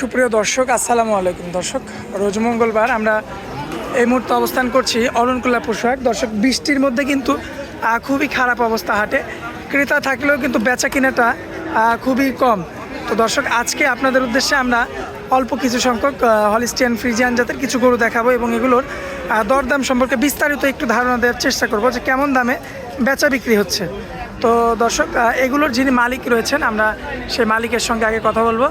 সুপ্রিয় দর্শক, আসসালামু আলাইকুম দর্শক। রোজ মঙ্গলবার আমরা এই মুহূর্তে অবস্থান করছি অরণকুলা পোশাক। দর্শক, বৃষ্টির মধ্যে কিন্তু খুবই খারাপ অবস্থা হাটে। ক্রেতা থাকলেও কিন্তু বেচা কিনাটা খুবই কম। তো দর্শক, আজকে আপনাদের উদ্দেশ্যে আমরা অল্প কিছু সংখ্যক হলিস্টিয়ান ফ্রিজিয়ান জাতের কিছু গরু দেখাবো এবং এগুলোর দরদাম সম্পর্কে বিস্তারিত একটু ধারণা দেওয়ার চেষ্টা করব যে কেমন দামে বেচা বিক্রি হচ্ছে। তো দর্শক এগুলোর যিনি মালিক রয়েছেন আমরা সেই মালিকের সঙ্গে আগে কথা বলব।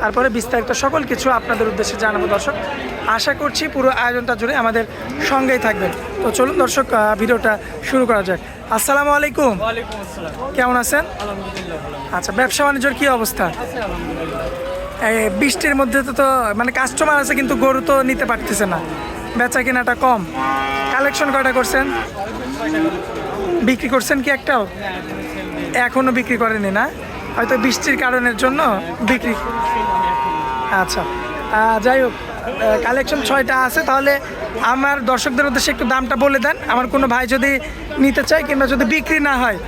তারপরে বিস্তারিত সকল কিছু আপনাদের উদ্দেশ্যে জানাব দর্শক। আশা করছি পুরো আয়োজনটা জুড়ে আমাদের সঙ্গেই থাকবেন। তো চলুন দর্শক ভিডিওটা শুরু করা যাক। আসসালামু আলাইকুম। কেমন আছেন? আচ্ছা ব্যবসা বাণিজ্যের কী অবস্থা? এই বৃষ্টির মধ্যে তো তো মানে কাস্টমার আছে কিন্তু গরু তো নিতে পারতেছে না। বেচা কেনাটা কম। কালেকশন কয়টা করছেন? বিক্রি করছেন কি একটাও? এখনও বিক্রি করেনি না? হয়তো বৃষ্টির কারণের জন্য বিক্রি আচ্ছা। যাই হোক কালেকশন ছয়টা আছে, তাহলে আমার দর্শকদের উদ্দেশ্যে একটু দামটা বলে দেন। আমার কোনো ভাই যদি নিতে চায় কিংবা যদি বিক্রি না হয়,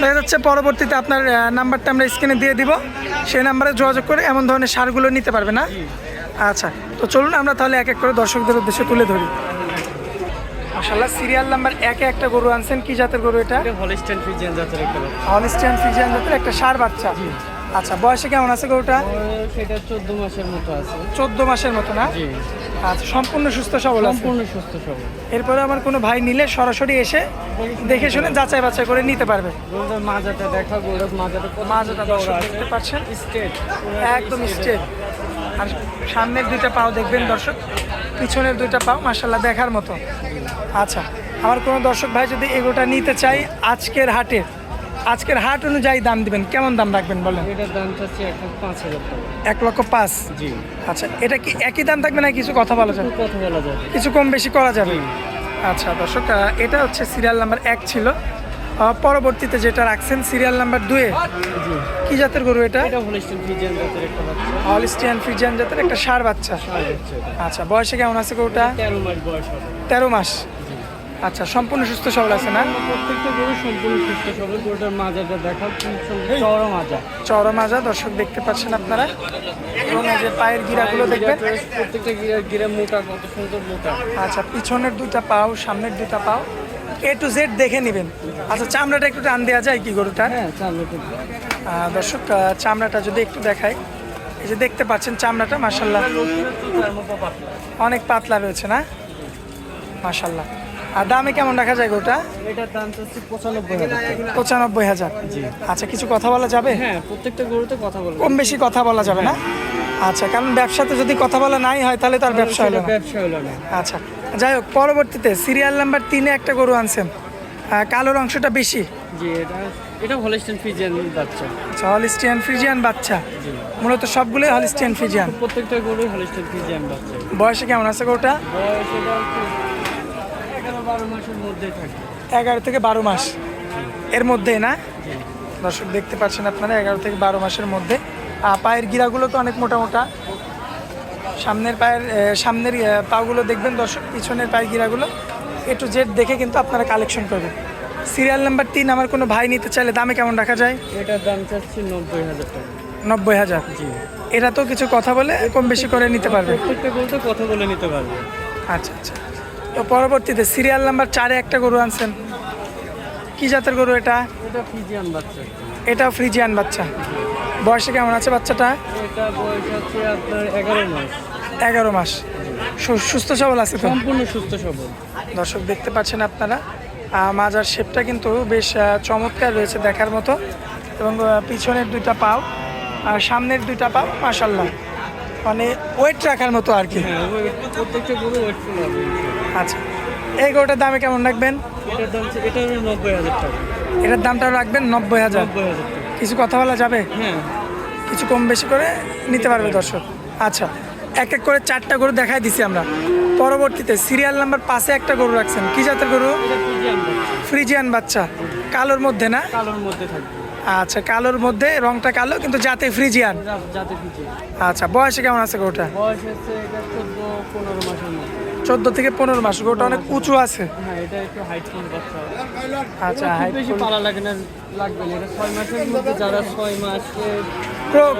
দেখা যাচ্ছে পরবর্তীতে আপনার নাম্বারটা আমরা স্ক্রিনে দিয়ে দিব। সেই নাম্বারে যোগাযোগ করে এমন ধরনের সারগুলো নিতে পারবে না। আচ্ছা তো চলুন আমরা তাহলে এক এক করে দর্শকদের উদ্দেশ্যে তুলে ধরি। মাসাল্লাহ সিরিয়াল নাম্বার একে একটা গরু আনছেন। কি জাতের গরু এটা? এটা হলিস্টাইন ফ্রিজিয়ান জাতের একটা বাচ্চা হলিস্টিয়ান ফ্রিজিয়ান জাতের একটা সার বাচ্চা। আচ্ছা বয়সে কেমন আছে গরুটা? সেটা চোদ্দ মাসের মতো আছে। চোদ্দ মাসের মতো না? জি। আচ্ছা সম্পূর্ণ সুস্থ সবল আছে? সম্পূর্ণ সুস্থ সবল। এরপরে আমার কোনো ভাই নিলে সরাসরি এসে দেখে শুনে যাচাই বাছাই করে নিতে পারবে। গরুটার মাজাটা দেখা গরুটার মাজাটা মাজাটা। দেখতে পাচ্ছেন? স্ট্রেট একদম স্ট্রেট আর সামনের দুইটা পাও দেখবেন দর্শক পিছনের দুইটা পাও মাসাল্লাহ দেখার মতো। আচ্ছা আমার কোনো দর্শক ভাই যদি এগোটা নিতে চাই আজকের হাটে আজকের হাট অনুযায়ী দাম দিবেন কেমন দাম রাখবেন বলেন? এটার দাম টাকা। এক লক্ষ পাঁচ? জি। আচ্ছা এটা কি একই দাম থাকবে না কিছু কথা বলা যাবে? কথা বলা যাবে। কিছু কম বেশি করা যাবে? আচ্ছা দর্শক এটা হচ্ছে সিরিয়াল নাম্বার এক ছিল। পরবর্তীতে যেটা রাখছেন সিরিয়াল নাম্বার দুয়ে। কি জাতের গরু এটা? হলিস্টিয়ান ফ্রিজিয়ান জাতের একটা সার বাচ্চা। আচ্ছা বয়সে কেমন আছে গরুটা? তেরো মাস আচ্ছা সম্পূর্ণ সুস্থ সবল আছে না? প্রত্যেকটা গরু সম্পূর্ণ সুস্থ সবল। গরুটার মাজাটা দেখাও চওড়া মাজা। চওড়া মাজা দর্শক দেখতে পাচ্ছেন আপনারা। এবং এই যে পায়ের গিরাগুলো দেখবেন। প্রত্যেকটা গিরা গিরা মোটা কত সুন্দর মোটা। আচ্ছা পিছনের দুটা পাও সামনের দুটা পাও। এ টু জেড দেখে নেবেন। আচ্ছা চামড়াটা একটু টান দেওয়া যায় কি গরুটার? হ্যাঁ দর্শক চামড়াটা যদি একটু দেখায় এই যে দেখতে পাচ্ছেন চামড়াটা মাসাল্লাহ অনেক পাতলা রয়েছে না? মাসাল্লাহ আর দামে কেমন রাখা যায় গোটা এটার দাম চাচ্ছি পঁচানব্বই হাজার পঁচানব্বই হাজার। আচ্ছা কিছু কথা বলা যাবে? হ্যাঁ প্রত্যেকটা গরুতে কথা কম বেশি কথা বলা যাবে না? আচ্ছা কারণ ব্যবসাতে যদি কথা বলা নাই হয় তাহলে তো আর ব্যবসা হলো ব্যবসা হলো না। আচ্ছা যাই হোক পরবর্তীতে সিরিয়াল নাম্বার তিনে একটা গরু আনছেন কালোর অংশটা বেশি। জি এটা এটা হলিস্টাইন ফ্রিজিয়ান বাচ্চা। আচ্ছা হলিস্টিয়ান ফ্রিজিয়ান বাচ্চা। মূলত সবগুলোই হলিস্টিয়ান ফ্রিজিয়ান প্রত্যেকটা ফ্রিজিয়ান বাচ্চা। বয়সে কেমন আছে গরুটা? বয়স এটা এগারো বারো মাসের মধ্যেই থাকে। এগারো থেকে বারো মাস। এর মধ্যেই না? দর্শক দেখতে পাচ্ছেন আপনারা এগারো থেকে বারো মাসের মধ্যে। পায়ের গিরাগুলো তো অনেক মোটা মোটা সামনের পায়ের সামনের পাগুলো দেখবেন দর্শক পিছনের পায়ের গিরাগুলো। একটু জেড দেখে কিন্তু আপনারা কালেকশন করবেন। সিরিয়াল নাম্বার তিন আমার কোনো ভাই নিতে চাইলে দামে কেমন রাখা যায়? এটার দাম চাচ্ছি নব্বই হাজার টাকা। নব্বই হাজার? জি। এটা তো কিছু কথা বলে কম বেশি করে নিতে পারবে। গরুতে কথা বলে নিতে পারবে। আচ্ছা আচ্ছা। তো পরবর্তীতে সিরিয়াল নাম্বার চারে একটা গরু আনছেন। কি জাতের গরু এটা? এটা ফ্রিজিয়ান বাচ্চা। এটাও ফ্রিজিয়ান বাচ্চা। বয়সে কেমন আছে বাচ্চাটা? এটা বয়স হচ্ছে আপনার এগারো মাস। এগারো মাস। সুস্থ সবল আছে সম্পূর্ণ সুস্থ সবল। দর্শক দেখতে পাচ্ছেন আপনারা। মাজার শেপটা কিন্তু বেশ চমৎকার রয়েছে দেখার মতো। এবং পিছনের দুইটা পাও আর সামনের দুইটা পাও মাসাল্লাহ মানে ওয়েট রাখার মতো আর কি। হ্যাঁ আচ্ছা। এই গরুটার দামে কেমন রাখবেন? এটার দামটা রাখবেন নব্বই হাজার। কিছু কথা বলা যাবে? হ্যাঁ। কিছু কম বেশি করে নিতে পারবে দর্শক। আচ্ছা। এক এক করে চারটা গরু দেখাই দিছি আমরা। পরবর্তীতে সিরিয়াল নাম্বার পাশে একটা গরু রাখছেন। কি জাতের গরু? ফ্রিজিয়ান বাচ্চা। কালোর মধ্যে না? কালোর মধ্যে থাকবে। আচ্ছা কালোর মধ্যে রংটা কালো কিন্তু জাতে ফ্রিজিয়ান। আচ্ছা বয়সে কেমন আছে গরুটা? বয়স হচ্ছে এটা চোদ্দ মাসের থেকে পনেরো মাস। গরুটা অনেক উঁচু আছে। হ্যাঁ এটা একটু হাইট ফুল বাচ্চা আচ্ছা খুব বেশি পালা লাগে না লাগবে না। এটা ছয় মাসের মধ্যে যারা ছয় মাসে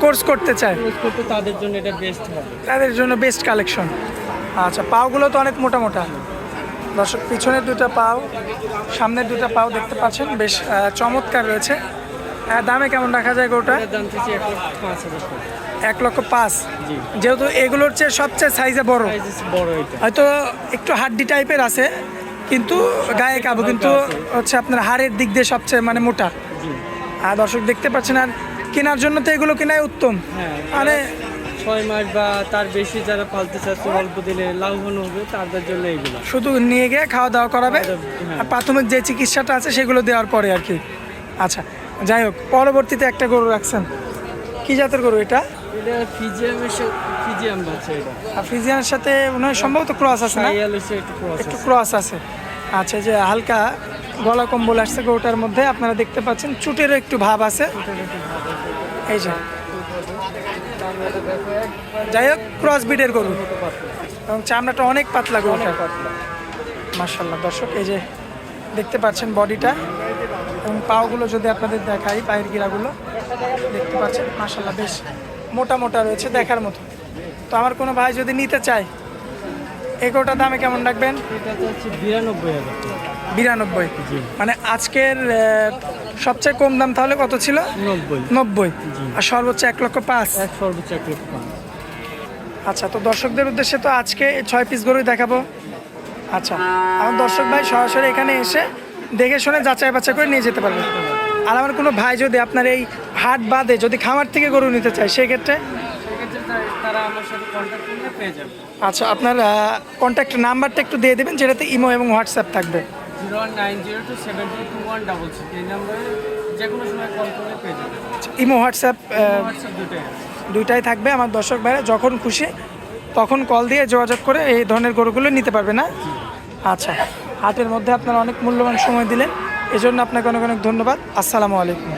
কোর্স করতে চায়। করতে তাদের জন্য এটা বেস্ট হবে। তাদের জন্য বেস্ট কালেকশন আচ্ছা পাওগুলো তো অনেক মোটা মোটা। দর্শক পিছনের দুটো পাও সামনের দুটো পাও দেখতে পাচ্ছেন বেশ চমৎকার রয়েছে। দামে কেমন রাখা যায় গোটা এক লক্ষ পাঁচ যেহেতু এগুলোর চেয়ে সবচেয়ে সাইজে বড়। হয়তো একটু হাড্ডি টাইপের আছে কিন্তু গায়ে কাবু কিন্তু হচ্ছে আপনার হাড়ের দিক দিয়ে সবচেয়ে মানে মোটা। আর দর্শক দেখতে পাচ্ছেন আর কেনার জন্য তো এগুলো কেনাই উত্তম। মানে ছয় মাস বা তার বেশি যারা পালতে চাচ্ছে অল্প দিলে লাভবান হবে তাদের জন্য এইগুলো শুধু নিয়ে গিয়ে খাওয়া দাওয়া করাবে হ্যাঁ। আর প্রাথমিক যে চিকিৎসাটা আছে সেগুলো দেওয়ার পরে আর কি। আচ্ছা যাই হোক পরবর্তীতে একটা গরু রাখছেন। কি জাতের গরু এটা? এটা ফিজিয়ামের ফিজিয়াম বাচ্চা এটা। আর সাথে মনে হয় সম্ভবত ক্রস আছে না? একটু ক্রস একটু ক্রস আছে। আচ্ছা যে হালকা গলা কম্বল আসছে গরুটার মধ্যে আপনারা দেখতে পাচ্ছেন চুটেরও একটু ভাব আছে। এই যে। যাই হোক ক্রস বিডের গরু। এবং চামড়াটা অনেক পাতলা গরুটা। মার্শাল্লাহ দর্শক এই যে দেখতে পাচ্ছেন বডিটা। এবং পাওগুলো যদি আপনাদের দেখাই পায়ের গিরাগুলো দেখতে পাচ্ছেন মার্শাল্লাহ বেশ মোটা মোটা রয়েছে দেখার মতো। তো আমার কোনো ভাই যদি নিতে চায় এগোটা দামে কেমন রাখবেন? বিরানব্বই হাজার বিরানব্বই। মানে আজকের সবচেয়ে কম দাম তাহলে কত ছিল? নব্বই। নব্বই। আর সর্বোচ্চ এক লক্ষ পাঁচ। সর্বোচ্চ এক লক্ষ পাঁচ। আচ্ছা তো দর্শকদের উদ্দেশ্যে তো আজকে ছয় পিস গরুই দেখাবো। আচ্ছা আমার দর্শক ভাই সরাসরি এখানে এসে দেখে শুনে যাচাই বাছাই করে নিয়ে যেতে পারবে। আর আমার কোনো ভাই যদি আপনার এই হাট বাদে যদি খামার থেকে গরু নিতে চায় সেক্ষেত্রে? আচ্ছা আপনার কন্ট্যাক্ট নাম্বারটা একটু দিয়ে দেবেন যেটাতে ইমো এবং হোয়াটসঅ্যাপ থাকবে। Zero one nine zero two seven two two one double six এই নাম্বারে যে কোনো সময় কল করলে পেয়ে যাবে ইমো হোয়াটসঅ্যাপ হোয়াটসঅ্যাপ দুটোই আছে। দুইটাই থাকবে আমার দর্শক ভাইরা। যখন খুশি তখন কল দিয়ে যোগাযোগ করে এই ধরনের গরুগুলো নিতে পারবে না? আচ্ছা হাটের মধ্যে আপনারা অনেক মূল্যবান সময় দিলেন। এজন্য আপনাকে অনেক অনেক ধন্যবাদ। আসসালামু আলাইকুম।